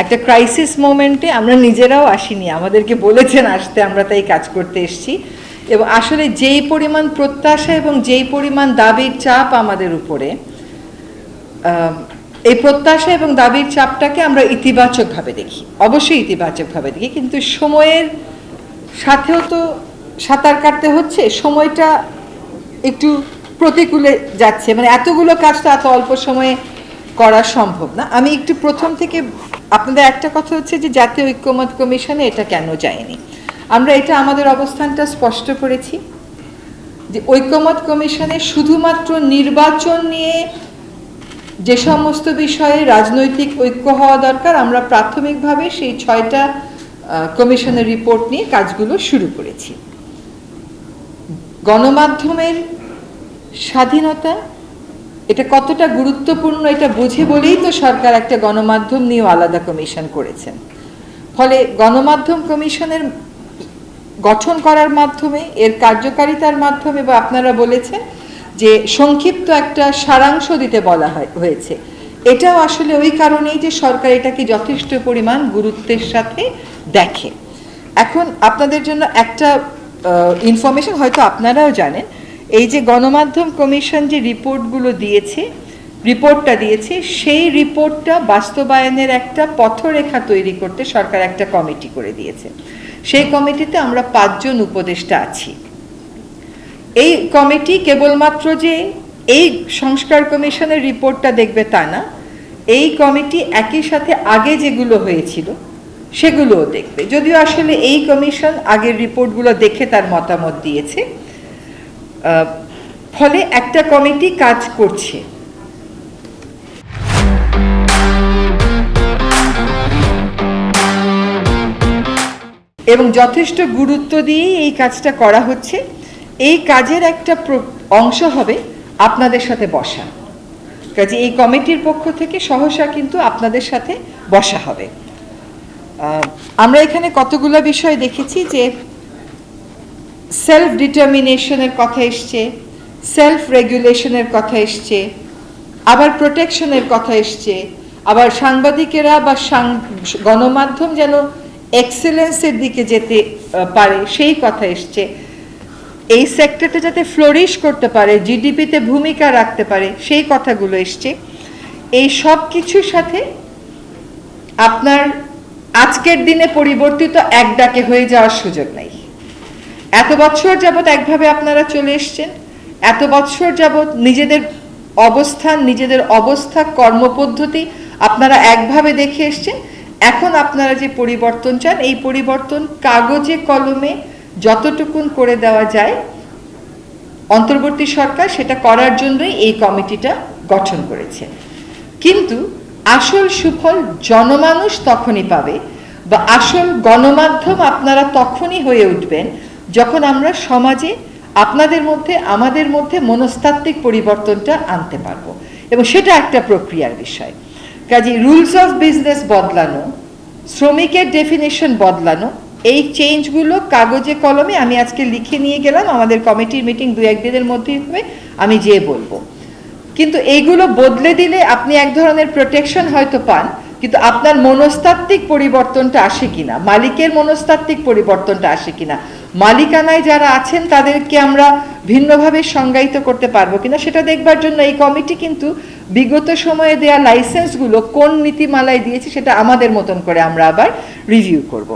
একটা ক্রাইসিস মোমেন্টে আমরা নিজেরাও আসিনি। আমাদেরকে বলেছেন আসতে, আমরা তাই কাজ করতে এসেছি। এবং আসলে যেই পরিমাণ প্রত্যাশা এবং যেই পরিমাণ দাবির চাপ আমাদের উপরে এই প্রত্যাশা এবং দাবির চাপটাকে আমরা ইতিবাচকভাবে দেখি। অবশ্যই ইতিবাচকভাবে দেখি, কিন্তু সময়ের সাথেও তো সাঁতার কাটতে হচ্ছে, সময়টা একটু প্রতিকূলে যাচ্ছে। মানে এতগুলো কাজ তো এত অল্প সময়ে করা সম্ভব না। আমি একটু প্রথম থেকে, আপনাদের একটা কথা হচ্ছে যে জাতীয় ঐক্যমত কমিশনে এটা কেন যায়নি? আমরা এটা আমাদের অবস্থানটা স্পষ্ট করেছি যে ঐক্যমত কমিশনে শুধুমাত্র নির্বাচন নিয়ে যে সমস্ত বিষয়ে রাজনৈতিক ঐক্য হওয়া দরকার, আমরা প্রাথমিকভাবে সেই ছয়টা কমিশনের রিপোর্ট নিয়ে কাজগুলো শুরু করেছি। গণমাধ্যমের স্বাধীনতা এটা কতটা গুরুত্বপূর্ণ এটা বুঝে বলেই তো সরকার একটা গণমাধ্যম নিয়েও আলাদা কমিশন করেছেন। ফলে গণমাধ্যম কমিশনের গঠন করার মাধ্যমে, এর কার্যকারিতার মাধ্যমে বা আপনারা বলেছেন যে সংক্ষিপ্ত একটা সারাংশ দিতে বলা হয়, হয়েছে। এটাও আসলে ওই কারণেই যে সরকার এটাকে যথেষ্ট পরিমাণ গুরুত্বের সাথে দেখে। এখন আপনাদের জন্য একটা ইনফরমেশন হয়তো আপনারাও জানেন এই যে গণমাধ্যম কমিশন যে রিপোর্টগুলো দিয়েছে, রিপোর্টটা দিয়েছে, সেই রিপোর্টটা বাস্তবায়নের একটা পথরেখা তৈরি করতে সরকার একটা কমিটি করে দিয়েছে। সেই কমিটিতে আমরা পাঁচজন উপদেষ্টা আছি। এই কমিটি কেবলমাত্র যে এই সংস্কার কমিশনের রিপোর্টটা দেখবে তা না, এই কমিটি একই সাথে আগে যেগুলো হয়েছিল, সেগুলোও দেখবে। যদিও আসলে এই কমিশন আগের রিপোর্টগুলো দেখে তার মতামত দিয়েছে ফলে একটা কমিটি কাজ করছে। এবং যথেষ্ট গুরুত্ব দিয়ে এই কাজটা করা হচ্ছে। এই কাজের একটা অংশ হবে আপনাদের সাথে বসা। কাজে এই কমিটির পক্ষ থেকে সহসা কিন্তু আপনাদের সাথে বসা হবে। আমরা এখানে কতগুলো বিষয় দেখেছি যে সেলফ ডিটারমিনেশনের কথা এসছে সেলফ রেগুলেশনের কথা এসছে, আবার প্রোটেকশনের কথা এসছে, আবার সাংবাদিকেরা বা গণমাধ্যম যেন এক্সেলেন্সের দিকে যেতে পারে, সেই কথা এসছে। এই সেক্টরটা যাতে ফ্লোরিশ করতে পারে জিডিপিতে ভূমিকা রাখতে পারে, সেই কথাগুলো এসছে। এই সব কিছুর সাথে আপনার আজকের দিনে পরিবর্তিত এক ডাকে হয়ে যাওয়ার সুযোগ নাই। এত বছর যাবৎ একভাবে আপনারা চলে এসছেন, এত বছর যাবৎ নিজেদের অবস্থান, নিজেদের অবস্থা, কর্মপদ্ধতি আপনারা একভাবে দেখে এসছেন, এখন আপনারা যে পরিবর্তন চান, এই পরিবর্তন কাগজে, কলমে যতটুকুন করে দেওয়া যায়, অন্তর্বর্তী সরকার সেটা করার জন্যই এই কমিটিটা গঠন করেছে। কিন্তু আসল সুফল জনমানুষ তখনই পাবে বা আসল গণমাধ্যম আপনারা তখনই হয়ে উঠবেন যখন আমরা সমাজে আপনাদের মধ্যে, আমাদের মধ্যে মনস্তাত্ত্বিক পরিবর্তনটা আনতে পারব। এবং সেটা একটা প্রক্রিয়ার বিষয়। কাজে রুলস অফ বিজনেস বদলানো, শ্রমিকের ডেফিনেশন বদলানো, এই চেঞ্জগুলো কাগজে, কলমে আমি আজকে লিখে নিয়ে গেলাম। আমাদের কমিটির মিটিং দু একদিনের মধ্যেই হবে, আমি যেয়ে বলব। কিন্তু এইগুলো বদলে দিলে আপনি এক ধরনের প্রোটেকশন হয়তো পান, কিন্তু আপনার মনস্তাত্ত্বিক পরিবর্তনটা আসে কিনা, মালিকের মনস্তাত্ত্বিক পরিবর্তনটা আসে কিনা মালিকানায় যারা আছেন, তাদেরকে আমরা ভিন্নভাবে সংজ্ঞায়িত করতে পারব কিনা সেটা দেখবার জন্য এই কমিটি কিন্তু বিগত সময়ে দেয়া লাইসেন্সগুলো কোন নীতিমালায় দিয়েছে সেটা আমাদের মতন করে আমরা আবার রিভিউ করব।